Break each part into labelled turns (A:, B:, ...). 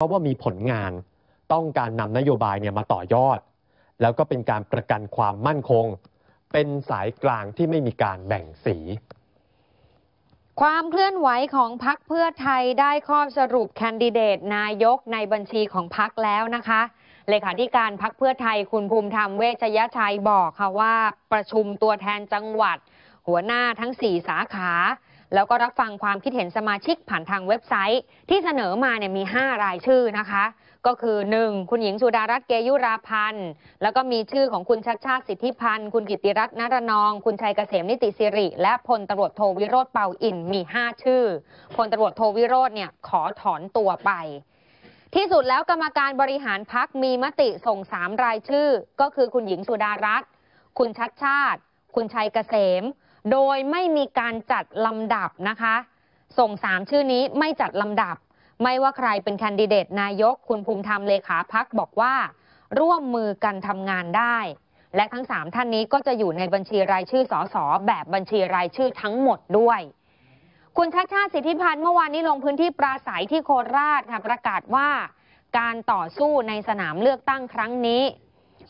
A: เพราะว่ามีผลงานต้องการนำนโยบายเนี่ยมาต่อยอด แล้วก็เป็นการประกันความมั่นคง เป็นสายกลางที่ไม่มีการแบ่งสี
B: ความเคลื่อนไหวของพักเพื่อไทยได้ข้อสรุปแคนดิเดตนายกในบัญชีของพักแล้วนะคะ เลขาธิการพักเพื่อไทยคุณภูมิธรรมเวชยชัยบอกค่ะว่า ประชุมตัวแทนจังหวัด หัวหน้าทั้ง 4 สาขา แล้วก็รับฟังความคิดเห็นสมาชิกผ่านทางเว็บไซต์ ที่เสนอมาเนี่ยมี 5 รายชื่อนะคะ ก็คือ 1. คุณหญิงสุดารัตน์เกยุราพันธ์แล้วก็มีชื่อของคุณชัดชาติสิทธิพันธ์คุณกิติรัตน์นรนอง คุณชัยเกษมนิติสิริ และพลตำรวจโทวิโรธเปาอินมี 5 ชื่อพลตำรวจโทวิโรธเนี่ยขอถอนตัวไปที่สุดแล้วกรรมการบริหารพักมีมติส่ง3รายชื่อ ก็คือคุณหญิงสุดารัตน์คุณชัดชาติ คุณชัยเกษม โดยไม่มีการจัดลำดับนะคะ ส่ง 3 ชื่อนี้ไม่จัดลำดับ ไม่ว่าใครเป็นแคนดิเดตนายก คุณภูมิธรรมเลขาพักบอกว่า ร่วมมือกันทำงานได้ และทั้ง 3 ท่านนี้ก็จะอยู่ในบัญชีรายชื่อสสแบบบัญชีรายชื่อทั้งหมดด้วย คุณชาชาติสิทธิพันธ์เมื่อวานนี้ลงพื้นที่ปราศัยที่โคราชค่ะประกาศว่า การต่อสู้ในสนามเลือกตั้งครั้งนี้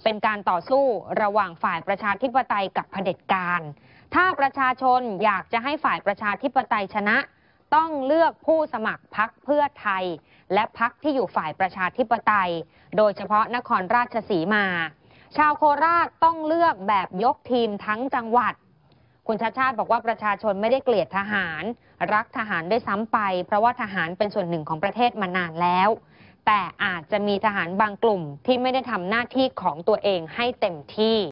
B: เป็นการต่อสู้ระหว่างฝ่ายประชาธิปไตยกับเผด็จการ ถ้าประชาชนอยากจะให้ฝ่ายประชาธิปไตยชนะ ต้องเลือกผู้สมัครพักเพื่อไทย และพักที่อยู่ฝ่ายประชาธิปไตย โดยเฉพาะนครราชสีมา ชาวโคราชต้องเลือกแบบยกทีมทั้งจังหวัดคุณชาชาติบอกว่าประชาชนไม่ได้เกลียดทหาร รักทหารด้วยซ้ำไป เพราะว่าทหารเป็นส่วนหนึ่งของประเทศมานานแล้ว แต่อาจจะมีทหารบางกลุ่มที่ไม่ได้ทำหน้าที่ของตัวเองให้เต็มที่